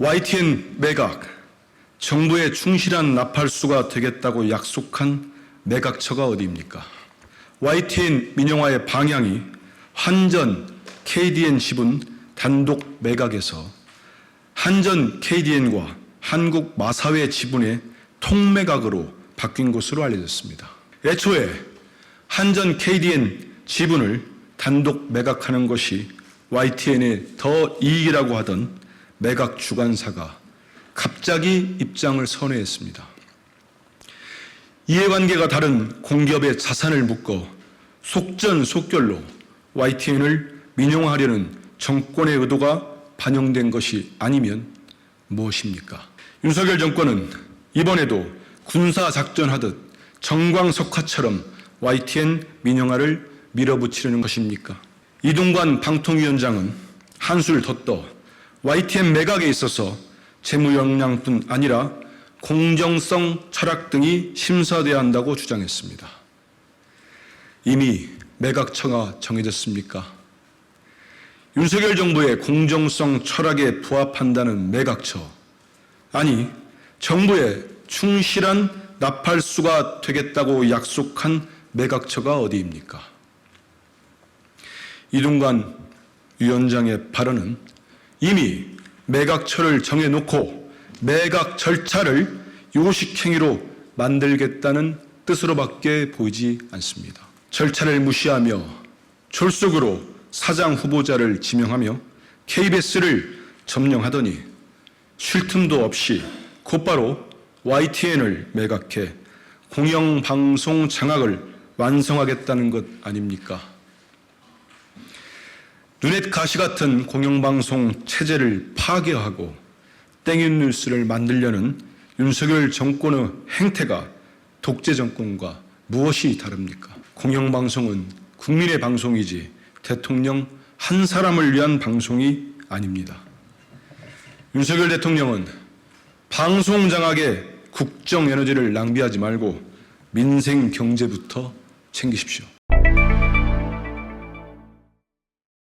YTN 매각, 정부의 충실한 나팔수가 되겠다고 약속한 매각처가 어디입니까? YTN 민영화의 방향이 한전 KDN 지분 단독 매각에서 한전 KDN과 한국 마사회 지분의 통매각으로 바뀐 것으로 알려졌습니다. 애초에 한전 KDN 지분을 단독 매각하는 것이 YTN의 더 이익이라고 하던 매각 주관사가 갑자기 입장을 선회했습니다. 이해관계가 다른 공기업의 자산을 묶어 속전속결로 YTN을 민영화하려는 정권의 의도가 반영된 것이 아니면 무엇입니까? 윤석열 정권은 이번에도 군사작전하듯 정광석화처럼 YTN 민영화를 밀어붙이려는 것입니까? 이동관 방통위원장은 한술 덧떠 YTN 매각에 있어서 재무 역량뿐 아니라 공정성 철학 등이 심사돼야 한다고 주장했습니다. 이미 매각처가 정해졌습니까? 윤석열 정부의 공정성 철학에 부합한다는 매각처 아니 정부의 충실한 나팔수가 되겠다고 약속한 매각처가 어디입니까? 이동관 위원장의 발언은 이미 매각처를 정해놓고 매각 절차를 요식행위로 만들겠다는 뜻으로밖에 보이지 않습니다. 절차를 무시하며 졸속으로 사장 후보자를 지명하며 KBS를 점령하더니 쉴 틈도 없이 곧바로 YTN을 매각해 공영방송 장악을 완성하겠다는 것 아닙니까? 눈엣 가시 같은 공영방송 체제를 파괴하고 땡윤 뉴스를 만들려는 윤석열 정권의 행태가 독재 정권과 무엇이 다릅니까? 공영방송은 국민의 방송이지 대통령 한 사람을 위한 방송이 아닙니다. 윤석열 대통령은 방송 장악에 국정 에너지를 낭비하지 말고 민생 경제부터 챙기십시오.